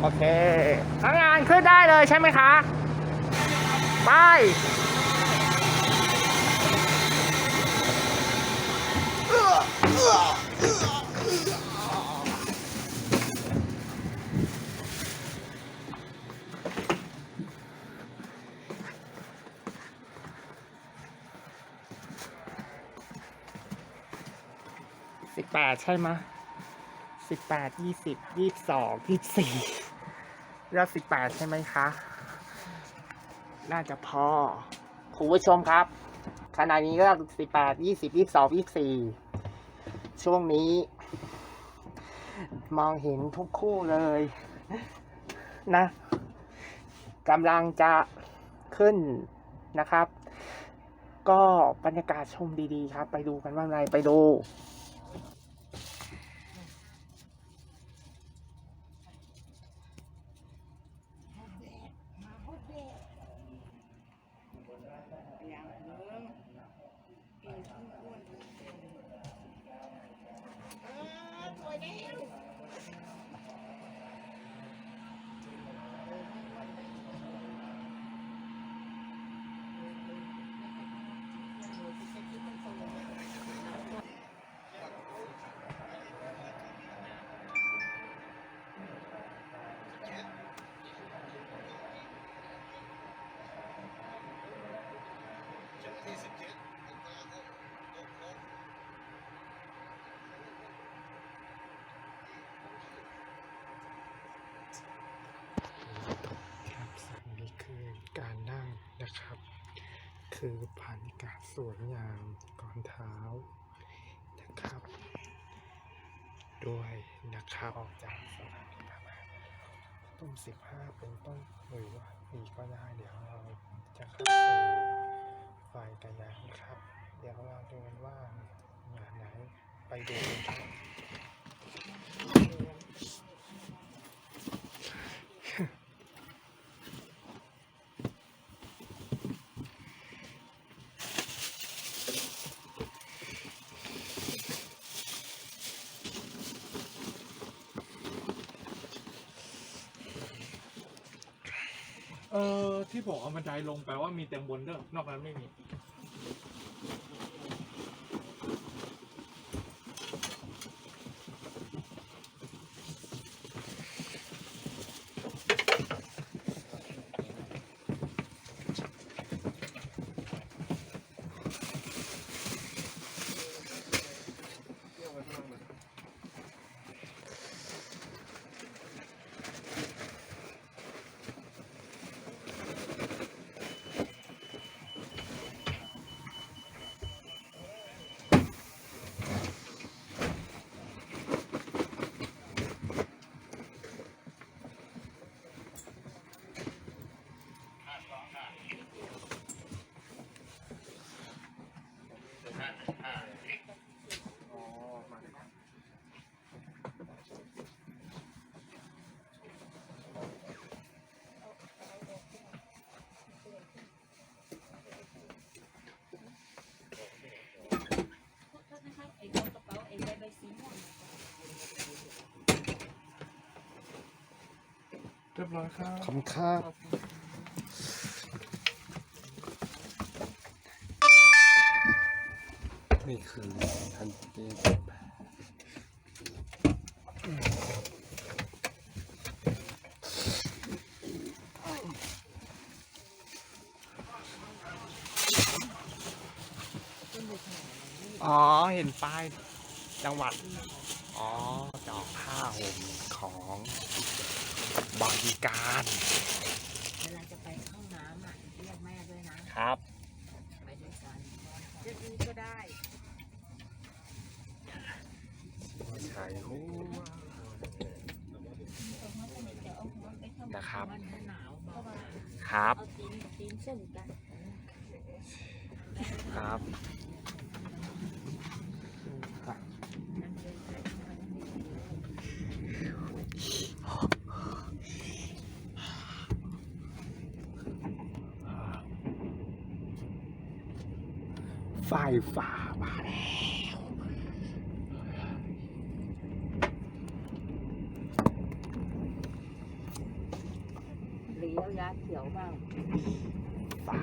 โอเคทำงานขึ้นได้เลยใช่ไหมคะ ไปสิบแปดใช่ไหมสิบแปดยี่สิบยี่สิบสองยี่สิบสี่ แล้วสิบแปดใช่ไหมคะ น่าจะพอ คุณผู้ชมครับ ขณะนี้ก็สิบแปดยี่สิบยี่สิบสองยี่สิบสี่ช่วงนี้ มองเห็นทุกคู่เลย นะกำลังจะขึ้นนะครับ ก็บรรยากาศชมดีๆครับ ไปดูกันว่าอะไรไปดู ครับนี่คือการนั่งนะครับ คือบรรยากาศสวยงามก่อนเท้านะครับ ด้วยนะครับออกจากสถานีประมาณต้นสิบห้าเป็นต้นหรือว่ามีก็ได้เดี๋ยวเราจะเข้าสู่ฝ่ายกันนะครับ เดี๋ยวเราดูกันว่างานไหนไปดูกันครับ เออที่บอกเอาบันไดลงแปลว่ามีเตียงบนเด้อนอกนั้นไม่มี รียบร้อยครับขอบคุณครับนี่คือทันทีอ๋อ เห็นป้ายจังหวัด อ๋อ ดอกผ้าห่มของ บริการเวลาจะไปเข้าห้องน้ำอะเรียกแม่ด้วยนะครับ ไปด้วยกันเรียกอีก็ได้ใช่หัวนะครับมันหนาวเบาครับเอาตีนตีนเส้นกันครับ ไฟฝ่ามาแล้วเลี้ยวยาเขียวบ้างฟ้า